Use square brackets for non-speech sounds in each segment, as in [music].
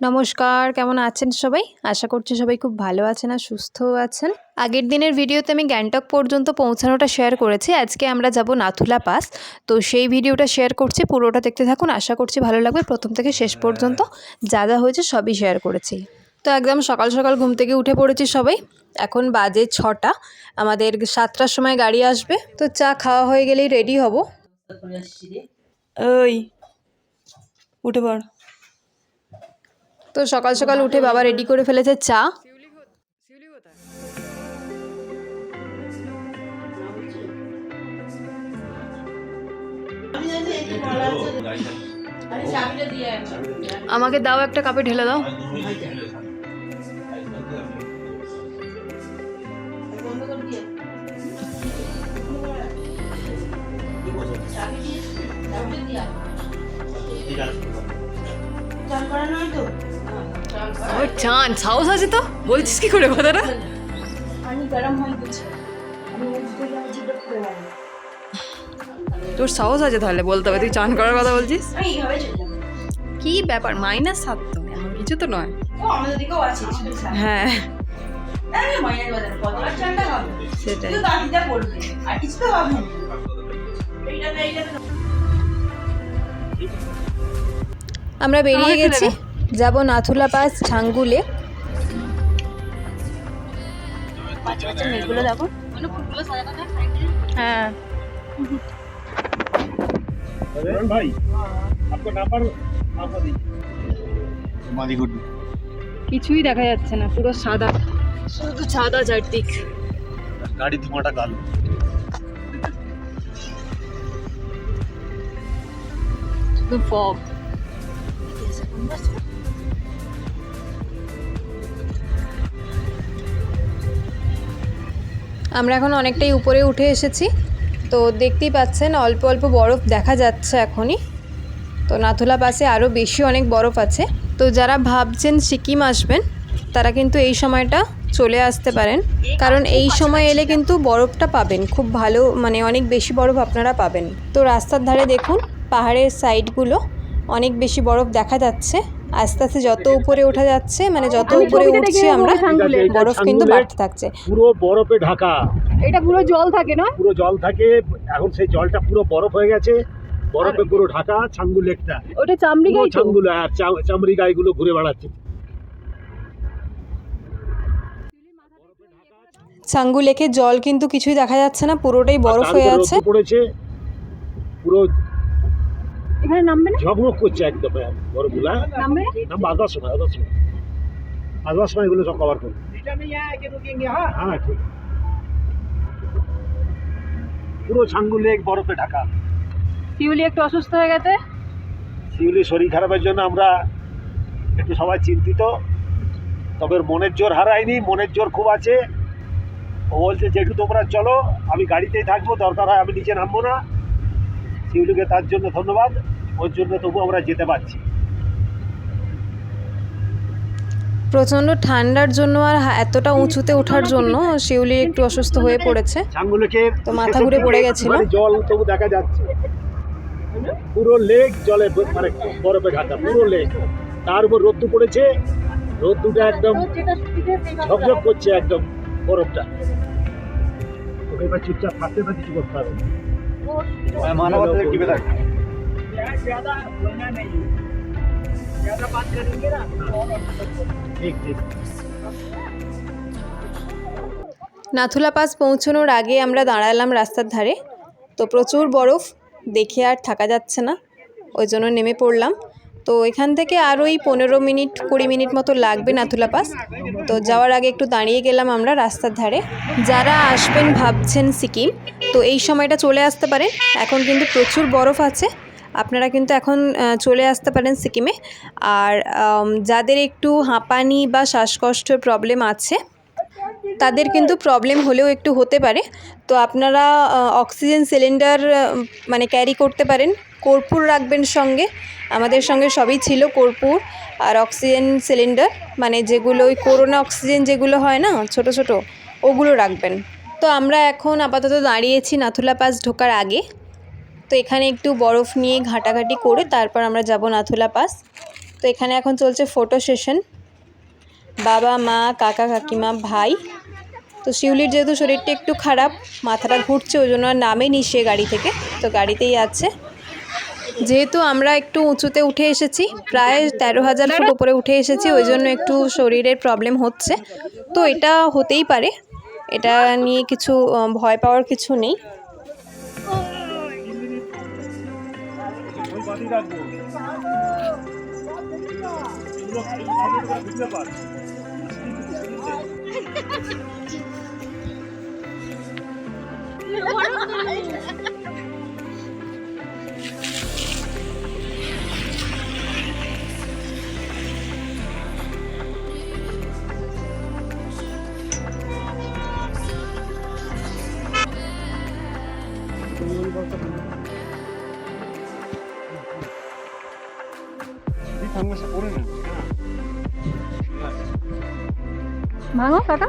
নমস্কার, কেমন আছেন সবাই? আশা করছি সবাই খুব ভালো আছেন আর সুস্থও আছেন। আগের দিনের ভিডিওতে আমি গ্যাংটক পর্যন্ত পৌঁছানোটা শেয়ার করেছি, আজকে আমরা যাব নাথুলা পাস। তো সেই ভিডিওটা শেয়ার করছি, পুরোটা দেখতে থাকুন, আশা করছি ভালো লাগবে। প্রথম থেকে শেষ পর্যন্ত যা যা হয়েছে সবই শেয়ার করেছি। তো একদম সকাল সকাল ঘুম থেকে উঠে পড়েছি সবাই। এখন বাজে ছটা, আমাদের সাতটার সময় গাড়ি আসবে। তো চা খাওয়া হয়ে গেলেই রেডি হব। ওই, উঠে পড়। তো সকাল সকাল উঠে বাবা রেডি করে ফেলেছে চা আমাকে দাও একটা কাপে ঢেলে দাও ও চান সাহস আছে তো? বলছিস কি করে কথাটা? তোর সাহস আছে তাহলে বলতে হবে তুই চান করার কথা বলছিস? কি ব্যাপার মাইনাস সাত তো? এমন কিছু তো নয়। হ্যাঁ। সেটাই। আমরা বেরিয়ে গেছি। যাব নাথুলা পাস ছাঙ্গুলে হ্যাঁ। কিছুই দেখা যাচ্ছে না পুরো সাদা শুধু সাদা চারদিক। গাড়ি ধোঁয়াটা কালো শুধু ফগ। আমরা এখন অনেকটাই উপরে উঠে এসেছি। তো দেখতেই পাচ্ছেন, অল্প অল্প বরফ দেখা যাচ্ছে এখনই। তো নাথুলা পাশে আরও বেশি অনেক বরফ আছে। তো যারা ভাবছেন সিকিম আসবেন, তারা কিন্তু এই সময়টা চলে আসতে পারেন। কারণ এই সময় এলে কিন্তু বরফটা পাবেন। খুব ভালো মানে অনেক বেশি বরফ আপনারা পাবেন। তো রাস্তার ধারে দেখুন, পাহাড়ের সাইডগুলো অনেক বেশি বরফ দেখা যাচ্ছে। আস্তে আস্তে যত উপরে ওঠা যাচ্ছে মানে যত উপরে উঠছি আমরা বরফ কিন্তু বাড়তে থাকছে। পুরো বরফে ঢাকা। এটা পুরো জল থাকে না পুরো জল থাকে এখন সেই জলটা পুরো বরফ হয়ে গেছে। বরফে পুরো ঢাকা ছাঙ্গু লেকটা ওটা চামড়ি পুরো ছাঙ্গুলো আর চা- চামড়ি গাইগুলো ঘুরে বেড়াচ্ছে। সাঙ্গু লেকের জল কিন্তু কিছুই দেখা যাচ্ছে না পুরোটাই বরফ হয়ে আছে। পড়েছে। পুরো এখানে নামবে না? ঝকমক করছে একদম বরফগুলা নামবে? নাম আসবার সময় আসবার সময়। আসবার সময় এগুলো সব কভার করবে। হ্যাঁ ঠিক। পুরো ছাঙ্গু লেক বরফে ঢাকা। শিউলি একটু অসুস্থ হয়ে গেছে? শিউলি শরীর খারাপের জন্য আমরা একটু সবাই চিন্তিত। তবে মনের জোর হারায়নি মনের জোর খুব আছে। ও বলছে যেটু তোমরা চলো আমি গাড়িতেই থাকব দরকার হয় আমি নিচে নামবো না। শিউলিকে তার জন্য ধন্যবাদ ওর জন্য তবু আমরা যেতে পারছি। প্রচণ্ড ঠান্ডার জন্য আর এতটা উঁচুতে ওঠার জন্য শিউলি একটু অসুস্থ হয়ে পড়েছে। তো মাথা ঘুরে পড়ে গেছিল। জল তবু দেখা যাচ্ছে। পুরো লেক জলে মানে বরফে ঢাকা পুরো লেক। তার উপর রোদ্দু পড়েছে। রোদ্দুটা একদম ঝকঝক করছে একদম বরফটা। ওকে এবার চুপচাপ থাকতে না কিছু করতে হবে ঠিক ঠিক নাথুলা পাস পৌঁছানোর আগে আমরা দাঁড়ালাম রাস্তার ধারে। তো প্রচুর বরফ দেখে আর থাকা যাচ্ছে না। ওই জন্য নেমে পড়লাম। তো এখান থেকে আরও ওই পনেরো মিনিট, কুড়ি মিনিট মতো লাগবে নাথুলা পাস। তো যাওয়ার আগে একটু দাঁড়িয়ে গেলাম আমরা রাস্তার ধারে। যারা আসবেন ভাবছেন সিকিম, তো এই সময়টা চলে আসতে পারেন। এখন কিন্তু প্রচুর বরফ আছে। আপনারা কিন্তু এখন চলে আসতে পারেন সিকিমে। আর যাদের একটু হাঁপানি বা শ্বাসকষ্টের প্রবলেম আছে, তাদের কিন্তু প্রবলেম হলেও একটু হতে পারে। তো আপনারা অক্সিজেন সিলিন্ডার মানে ক্যারি করতে পারেন। কর্পূর রাখবেন সঙ্গে। আমাদের সঙ্গে সবই ছিল কর্পূর আর অক্সিজেন সিলিন্ডার মানে যেগুলো ওই করোনা অক্সিজেন যেগুলো হয় না, ছোট ছোট, ওগুলো রাখবেন। তো আমরা এখন আপাতত দাঁড়িয়েছি নাথুলা পাস ঢোকার আগে। তো এখানে একটু বরফ নিয়ে ঘাটাঘাটি করে তারপর আমরা যাব নাথুলা পাস। তো এখানে এখন চলছে ফটো সেশন বাবা, মা, কাকা, কাকিমা, ভাই। তো শিউলির যেহেতু শরীরটা একটু খারাপ, মাথাটা ঘুরছে, ওই জন্য আর নামেনি সে গাড়ি থেকে। তো গাড়িতেই আছে। যেহেতু আমরা একটু উঁচুতে উঠে এসেছি প্রায় তেরো হাজার ফুট উপরে উঠে এসেছি ওই জন্য একটু শরীরের প্রবলেম হচ্ছে। তো এটা হতেই পারে এটা নিয়ে কিছু ভয় পাওয়ার কিছু নেই। [laughs] ভাঙো কাকা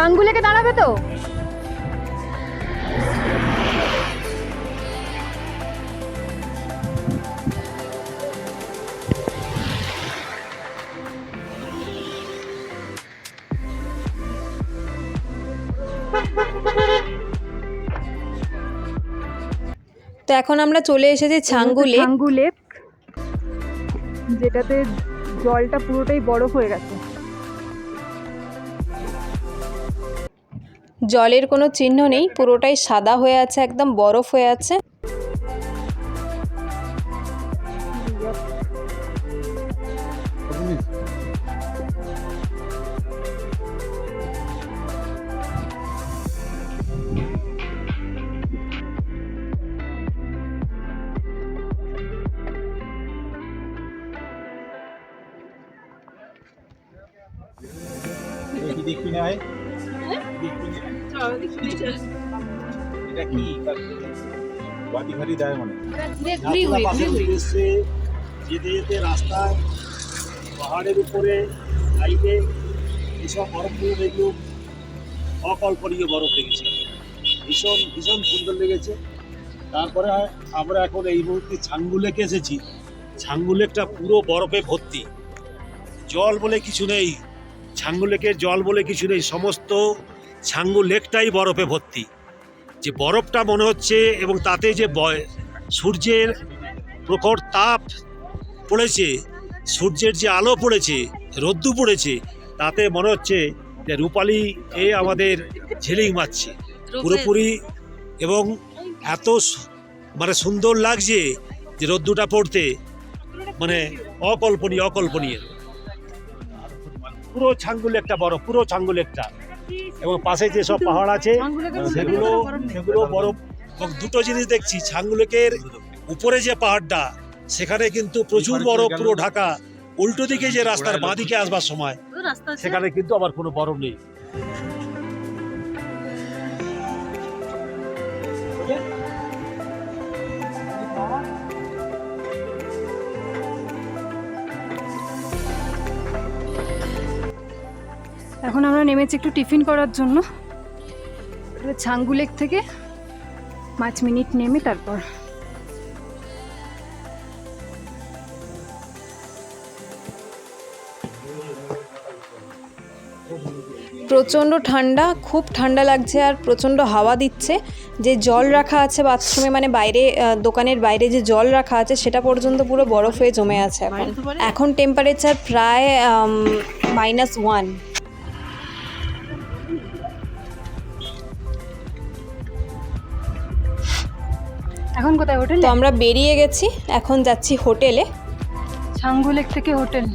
ছাঙ্গুলেকে দাঁড়াবে তো? তো এখন আমরা চলে এসেছি ছাঙ্গু লেক ছাঙ্গু লেক যেটাতে জলটা পুরোটাই বরফ হয়ে গেছে। জলের কোনো চিহ্ন নেই, পুরোটাই সাদা হয়ে আছে, একদম বরফ হয়ে আছে। দেখি না না এটা কি দেয় মনে যেতে যেতে রাস্তায় পাহাড়ের উপরে সাইডে এসব বরফগুলো বরফ দেখেছি ভীষণ ভীষণ সুন্দর লেগেছে তারপরে আমরা এখন এই মুহূর্তে ছাঙ্গু লেকে এসেছি ছাঙ্গু লেকটা পুরো বরফে ভর্তি জল বলে কিছু নেই ছাঙ্গু লেকের জল বলে কিছু নেই সমস্ত ছাঙ্গু লেকটাই বরফে ভর্তি। যে বরফটা মনে হচ্ছে এবং তাতে যে বয়- সূর্যের প্রখর তাপ পড়েছে সূর্যের যে আলো পড়েছে রোদ্দু পড়েছে তাতে মনে হচ্ছে যে রূপালি এ আমাদের ঝিলিং মারছে। পুরোপুরি এবং এত মানে সুন্দর লাগছে যে রোদ্দুটা পড়তে মানে অকল্পনীয় অকল্পনীয়। পুরো ছাঙ্গুল একটা বড় পুরো ছাঙ্গুল একটা। এবং পাশে যেসব পাহাড় আছে সেগুলো সেগুলো বরফ এবং দুটো জিনিস দেখছি ছাঙ্গুলেকের উপরে যে পাহাড়টা সেখানে কিন্তু প্রচুর বরফ পুরো ঢাকা। উল্টো দিকে যে রাস্তার বাঁ দিকে আসবার সময় সেখানে কিন্তু আবার কোনো বরফ নেই। এখন আমরা নেমেছি একটু টিফিন করার জন্য। এবার ছাঙ্গু লেক থেকে পাঁচ মিনিট নেমে তারপর। প্রচণ্ড ঠান্ডা খুব ঠান্ডা লাগছে আর প্রচণ্ড হাওয়া দিচ্ছে। যে জল রাখা আছে বাথরুমে মানে বাইরে দোকানের বাইরে যে জল রাখা আছে সেটা পর্যন্ত পুরো বরফ হয়ে জমে আছে এখন। এখন টেম্পারেচার প্রায় মাইনাস ওয়ান এখন কোথায় হোটেল? তো আমরা বেরিয়ে গেছি এখন যাচ্ছি হোটেলে। ছাঙ্গু লেক থেকে হোটেল।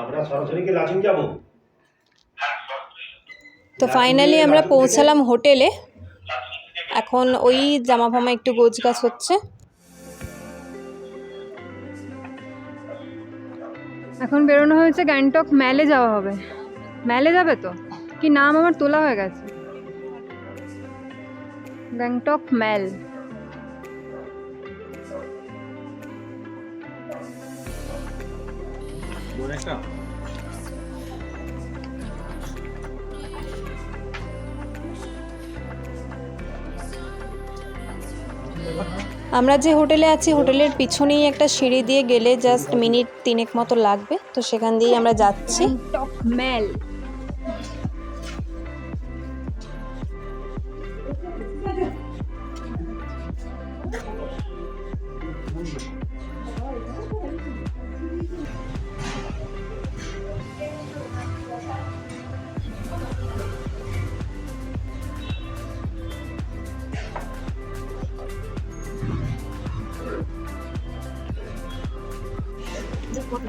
আমরা সরাসরি কি লাচুং যাব? তো ফাইনালি আমরা পৌঁছালাম হোটেলে। এখন ওই জামা ফামা একটু গোছ গাছ হচ্ছে। এখন বেরোনো হয়েছে গ্যাংটক ম্যালে যাওয়া হবে। ম্যালে যাবে তো? কি নাম আমার তোলা হয়ে গেছে? গ্যাংটক ম্যাল। একটা। আমরা যে হোটেলে আছি, হোটেলের পিছনেই একটা সিঁড়ি দিয়ে গেলে জাস্ট মিনিট তিনেক মতো লাগবে। তো সেখান দিয়েই আমরা যাচ্ছি।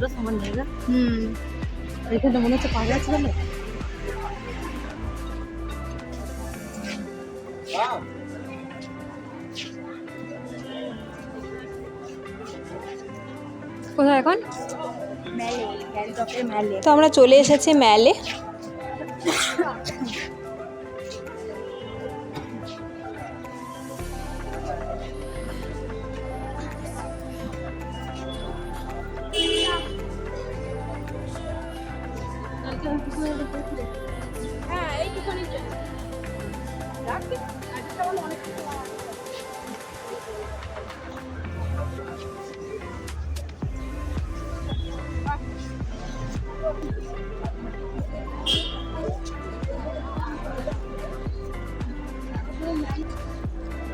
গ্যাংটক ম্যাল হুম। এখানে মনে হচ্ছে পাগলা ছিল না কোথায় এখন? তো আমরা চলে এসেছি ম্যালে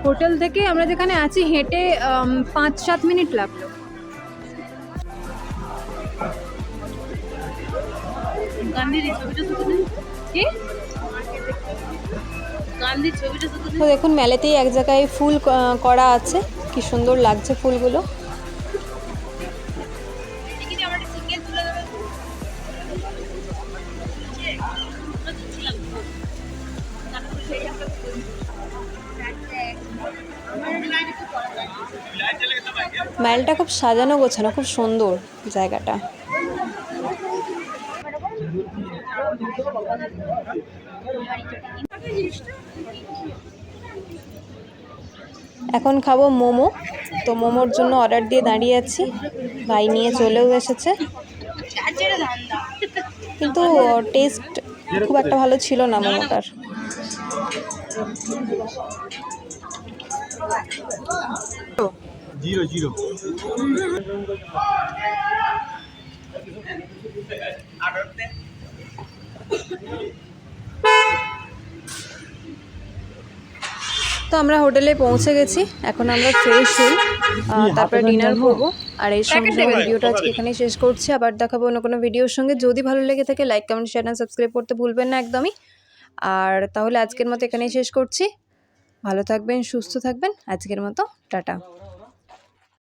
হোটেল থেকে আমরা যেখানে আছি হেঁটে পাঁচ সাত মিনিট লাগল। দেখুন মেলাতেই এক জায়গায় ফুল করা আছে। কি সুন্দর লাগছে ফুলগুলো। ম্যালটা খুব সাজানো গোছানো, খুব সুন্দর জায়গাটা। এখন খাব মোমো। তো মোমোর জন্য অর্ডার দিয়ে দাঁড়িয়ে আছি। ভাই নিয়ে চলেও এসেছে। কিন্তু টেস্ট খুব একটা ভালো ছিল না মোমোটার। Zero zero. তো আমরা হোটেলে পৌঁছে গেছি এখন আমরা ফ্রেশ হই। তারপরে ডিনার করব। আর এই সঙ্গে সঙ্গে ভিডিওটা আজকে এখানেই শেষ করছি। আবার দেখাবো অন্য কোনো ভিডিওর সঙ্গে। যদি ভালো লেগে থাকে like comment share and subscribe করতে ভুলবেন না একদমই। আর তাহলে আজকের মতো এখানেই শেষ করছি। ভালো থাকবেন সুস্থ থাকবেন। আজকের মতো টাটা।